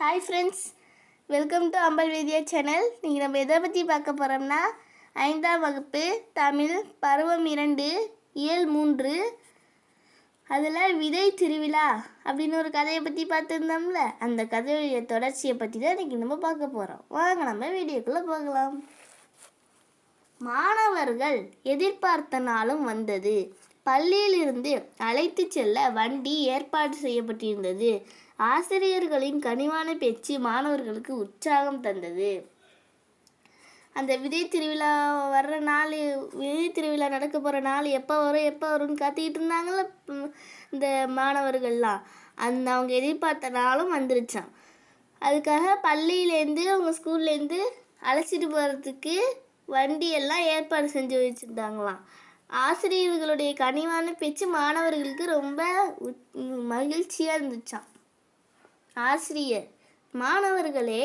Hi friends welcome to Ambal Vedhiya channel நீங்கள் நம்ம எதை பற்றி பார்க்க போகிறோம்னா ஐந்தாம் வகுப்பு தமிழ் பருவம் இரண்டு இயல் மூன்று அதில் விதை திருவிழா அப்படின்னு ஒரு கதையை பற்றி பார்த்துருந்தோம்ல அந்த கதையுடைய தொடர்ச்சியை பற்றி தான் இன்றைக்கி நம்ம பார்க்க போகிறோம் வாங்க நம்ம வீடியோக்குள்ளே போகலாம். மாணவர்கள் எதிர்பார்த்த நாளும் வந்தது. பள்ளியிலிருந்து அழைத்து செல்ல வண்டி ஏற்பாடு செய்யப்பட்டிருந்தது. ஆசிரியர்களின் கனிவான பேச்சு மாணவர்களுக்கு உற்சாகம் தந்தது. அந்த விதை திருவிழா வர்ற நாள் விதை திருவிழா நடக்க போகிற நாள் எப்போ வரும் எப்போ வரும்னு காத்திக்கிட்டு இருந்தாங்கல்ல இந்த மாணவர்கள்லாம். அந்த அவங்க எதிர்பார்த்த நாளும் வந்துருச்சான் அதுக்காக பள்ளியிலேருந்து அவங்க ஸ்கூல்லேருந்து அழைச்சிட்டு போகிறதுக்கு வண்டியெல்லாம் ஏற்பாடு செஞ்சு வச்சுருந்தாங்களாம். ஆசிரியர்களுடைய கனிவான பேச்சு மாணவர்களுக்கு ரொம்ப மகிழ்ச்சியாக இருந்துச்சாம். ஆசிரியர். மாணவர்களே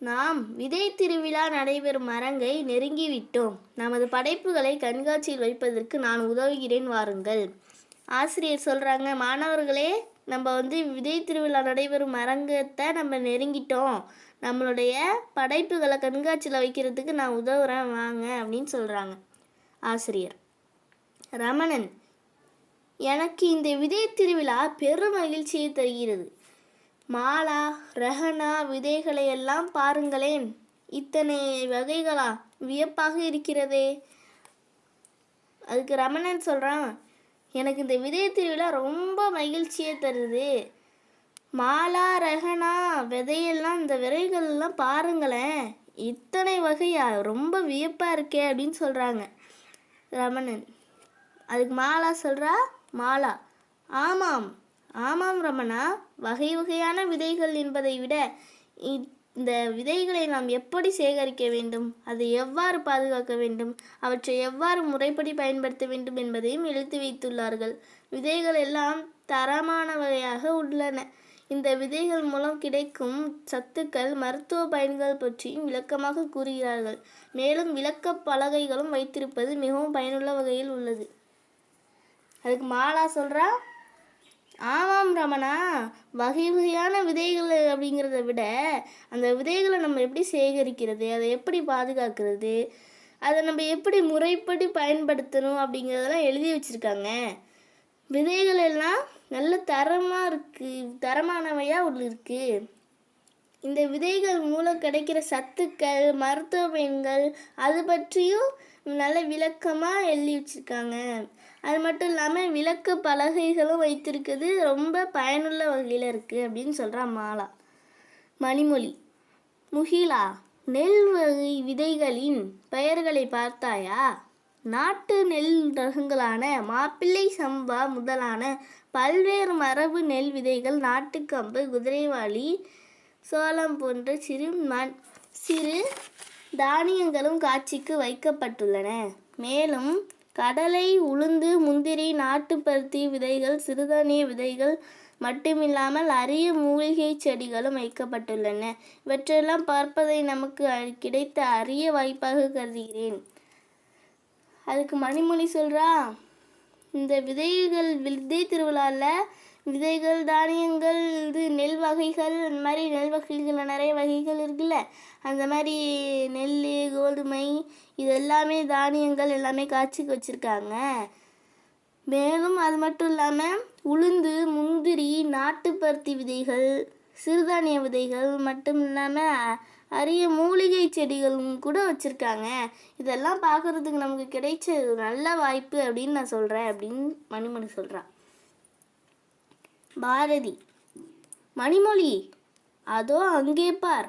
நாம் விதை திருவிழா நடைபெறும் அரங்கை நெருங்கிவிட்டோம். நமது படைப்புகளை கண்காட்சியில் வைப்பதற்கு நான் உதவுகிறேன் வாருங்கள். ஆசிரியர் சொல்கிறாங்க மாணவர்களே நம்ம வந்து விதை திருவிழா நடைபெறும் அரங்கத்தை நம்ம நெருங்கிட்டோம். நம்மளுடைய படைப்புகளை கண்காட்சியில் வைக்கிறதுக்கு நான் உதவுறேன் வாங்க அப்படின்னு சொல்கிறாங்க ஆசிரியர் ரமணன் எனக்கு இந்த விதை திருவிழா பெரும் மகிழ்ச்சியை தருகிறது. மாலா ரஹனா விதைகளை எல்லாம் பாருங்களேன். இத்தனை வகைகளா? வியப்பாக இருக்கிறதே. அதுக்கு ரமணன் சொல்கிறான் எனக்கு இந்த விதை திருவிழா ரொம்ப மகிழ்ச்சியை தருது. மாலா ரஹனா விதையெல்லாம் இந்த விதைகள்லாம் பாருங்களேன். இத்தனை வகையா? ரொம்ப வியப்பாக இருக்கே அப்படின்னு சொல்கிறாங்க ரமணன். அதுக்கு மாலா சொல்கிறா மாலா ஆமாம் ஆமாம் ரமணா வகை வகையான விதைகள் என்பதை விட இ- இந்த விதைகளை நாம் எப்படி சேகரிக்க வேண்டும் அதை எவ்வாறு பாதுகாக்க வேண்டும் அவற்றை எவ்வாறு முறைப்படி பயன்படுத்த வேண்டும் என்பதையும் எழுதி வைத்துள்ளார்கள். விதைகள் எல்லாம் தரமானவையாக உள்ளன. இந்த விதைகள் மூலம் கிடைக்கும் சத்துக்கள் மருத்துவ பயன்கள் பற்றியும் விளக்கமாக கூறுகிறார்கள். மேலும் விளக்க பலகைகளும் வைத்திருப்பது மிகவும் பயனுள்ள வகையில் உள்ளது. அதுக்கு மாலா சொல்கிறா ஆமாம் ரமணா வகை வகையான விதைகள் அப்படிங்கிறத விட அந்த விதைகளை நம்ம எப்படி சேகரிக்கிறது அதை எப்படி பாதுகாக்கிறது அதை நம்ம எப்படி முறைப்படி பயன்படுத்தணும் அப்படிங்கிறதெல்லாம் எழுதி வச்சுருக்காங்க. விதைகள் எல்லாம் நல்ல தரமாக இருக்குது தரமானவையாக உள்ள இருக்குது இந்த விதைகள் மூலம் கிடைக்கிற சத்துக்கள் மருத்துவ பயன்கள் அது பற்றியும் நல்ல விளக்கமாக எழுதி வச்சுருக்காங்க. அது மட்டும் இல்லாமல் விளக்க பலகைகளும் வைத்திருக்கிறது ரொம்ப பயனுள்ள வகையில் இருக்குது அப்படின்னு சொல்கிறா மாலா. மணிமொழி முகிலா நெல் வகை விதைகளின் பெயர்களை பார்த்தாயா? நாட்டு நெல் ரகங்களான மாப்பிள்ளை சம்பா முதலான பல்வேறு மரபு நெல் விதைகள் நாட்டுக்கம்பு குதிரைவாளி சோளம் போன்ற சிறு மண் சிறு தானியங்களும் காட்சிக்கு வைக்கப்பட்டுள்ளன. மேலும் கடலை உளுந்து முந்திரி நாட்டுப்பருத்தி விதைகள் சிறுதானிய விதைகள் மட்டுமில்லாமல் அரிய மூலிகை செடிகளும் வைக்கப்பட்டுள்ளன. இவற்றெல்லாம் பார்ப்பதை நமக்கு அ- கிடைத்த அரிய வாய்ப்பாக கருதுகிறேன். அதுக்கு மணிமொழி சொல்றா இந்த விதைகள் விதை திருவிழாவில் விதைகள் தானியங்கள் இது நெல் வகைகள் அந்த மாதிரி நெல் வகைகளில் நிறைய வகைகள் இருக்குல்ல. அந்த மாதிரி நெல் கோதுமை இது எல்லாமே தானியங்கள் எல்லாமே காய்ச்சிக்கு வச்சுருக்காங்க. மேலும் அது மட்டும் இல்லாமல் உளுந்து முந்திரி நாட்டுப்பருத்தி விதைகள் சிறுதானிய விதைகள் மட்டும் இல்லாமல் அரிய மூலிகை செடிகளும் கூட வச்சுருக்காங்க. இதெல்லாம் பார்க்குறதுக்கு நமக்கு கிடைச்ச நல்ல வாய்ப்பு அப்படின்னு நான் சொல்கிறேன் அப்படின்னு மணிமணி சொல்கிறான் பாரதி. மணிமொழி அதோ அங்கே பார்.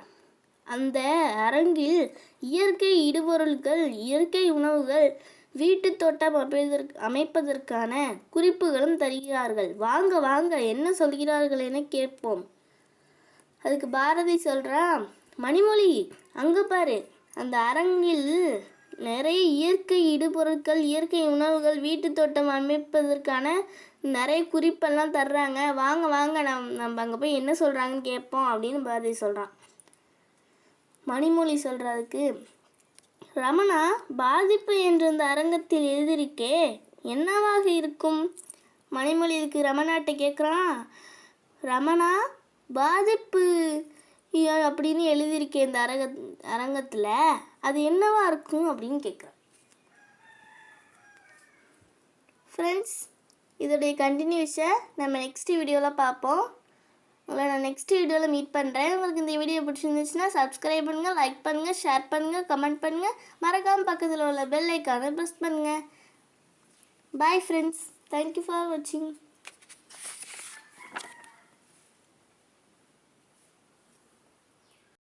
அந்த அரங்கில் இயற்கை இடுபொருட்கள் இயற்கை உணவுகள் வீட்டு தோட்டம் அமைப்பதற்கு அமைப்பதற்கான குறிப்புகளும் தருகிறார்கள். வாங்க வாங்க என்ன சொல்கிறார்கள் என கேட்போம். அதுக்கு பாரதி சொல்கிறான் மணிமொழி அங்கே பாரு. அந்த அரங்கில் நிறைய இயற்கை இடுபொருட்கள் இயற்கை உணவுகள் வீட்டு தோட்டம் அமைப்பதற்கான நிறைய குறிப்பெல்லாம் தர்றாங்க. வாங்க வாங்க நம் நம்ம அங்கே போய் என்ன சொல்கிறாங்கன்னு கேட்போம் அப்படின்னு பாரதி சொல்கிறான் மணிமொழி சொல்கிறதுக்கு ரமணா பாதிப்பு என்ற இந்த அரங்கத்தில் எழுதியிருக்கே என்னவாக இருக்கும்? மணிமொழி இதுக்கு ரமணாட்ட கேட்குறான் ரமணா பாதிப்பு அப்படின்னு எழுதியிருக்கேன் இந்த அரங்க அரங்கத்தில். அது என்னவா இருக்கும் அப்படின்னு கேட்குறேன் ஃப்ரெண்ட்ஸ் இதோடைய கண்டினியூஸை நம்ம நெக்ஸ்ட் வீடியோவில் பார்ப்போம். உங்களை நான் நெக்ஸ்ட் வீடியோவில் மீட் பண்ணுறேன் உங்களுக்கு இந்த வீடியோ பிடிச்சிருந்துச்சுன்னா சப்ஸ்கிரைப் பண்ணுங்கள் லைக் பண்ணுங்கள் ஷேர் பண்ணுங்கள் கமெண்ட் பண்ணுங்கள் மறக்காமல் பக்கத்தில் உள்ள பெல் ஐக்கானை ப்ரெஸ் பண்ணுங்கள் பாய் ஃப்ரெண்ட்ஸ் தேங்க்யூ ஃபார் வாட்சிங்